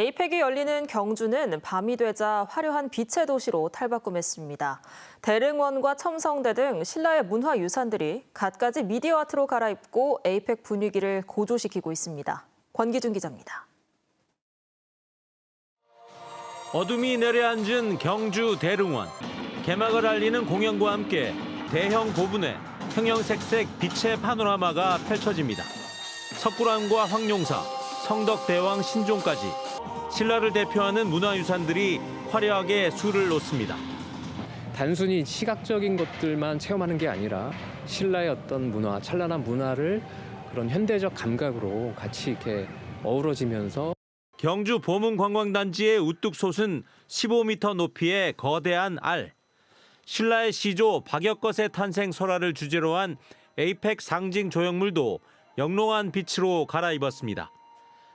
에이펙이 열리는 경주는 밤이 되자 화려한 빛의 도시로 탈바꿈했습니다. 대릉원과 첨성대 등 신라의 문화유산들이 갖가지 미디어 아트로 갈아입고 에이펙 분위기를 고조시키고 있습니다. 권기준 기자입니다. 어둠이 내려앉은 경주 대릉원. 개막을 알리는 공연과 함께 대형 고분에 형형색색 빛의 파노라마가 펼쳐집니다. 석굴암과 황룡사, 성덕대왕 신종까지 신라를 대표하는 문화유산들이 화려하게 수를 놓습니다. 단순히 시각적인 것들만 체험하는 게 아니라 신라의 어떤 문화, 찬란한 문화를 그런 현대적 감각으로 같이 이렇게 어우러지면서 경주 보문관광단지의 우뚝 솟은 15m 높이의 거대한 알. 신라의 시조 박역것의 탄생 설화를 주제로 한 에이펙 상징 조형물도 영롱한 빛으로 갈아입었습니다.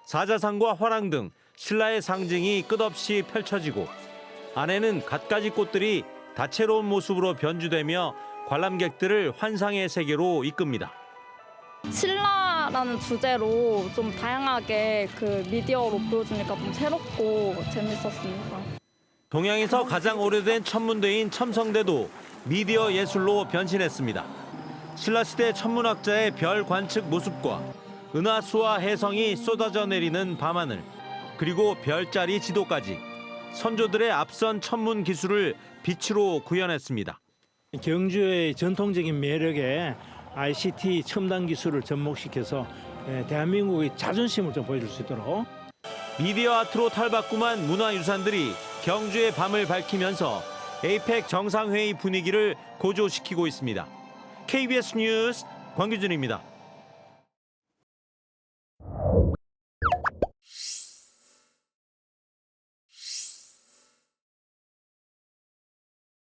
사자상과 화랑 등 신라의 상징이 끝없이 펼쳐지고 안에는 갖가지 꽃들이 다채로운 모습으로 변주되며 관람객들을 환상의 세계로 이끕니다. 신라라는 주제로 좀 다양하게 그 미디어로 보여주니까 좀 새롭고 재밌었습니다. 동양에서 가장 오래된 천문대인 첨성대도 미디어 예술로 변신했습니다. 신라시대 천문학자의 별 관측 모습과 은하수와 해성이 쏟아져 내리는 밤하늘, 그리고 별자리 지도까지 선조들의 앞선 천문 기술을 빛으로 구현했습니다. 경주의 전통적인 매력에 ICT 첨단 기술을 접목시켜서 예, 대한민국의 자존심을 좀 보여줄 수 있도록 미디어 아트로 탈바꿈한 문화유산들이 경주의 밤을 밝히면서 에이펙 정상회의 분위기를 고조시키고 있습니다. KBS 뉴스 광규준입니다.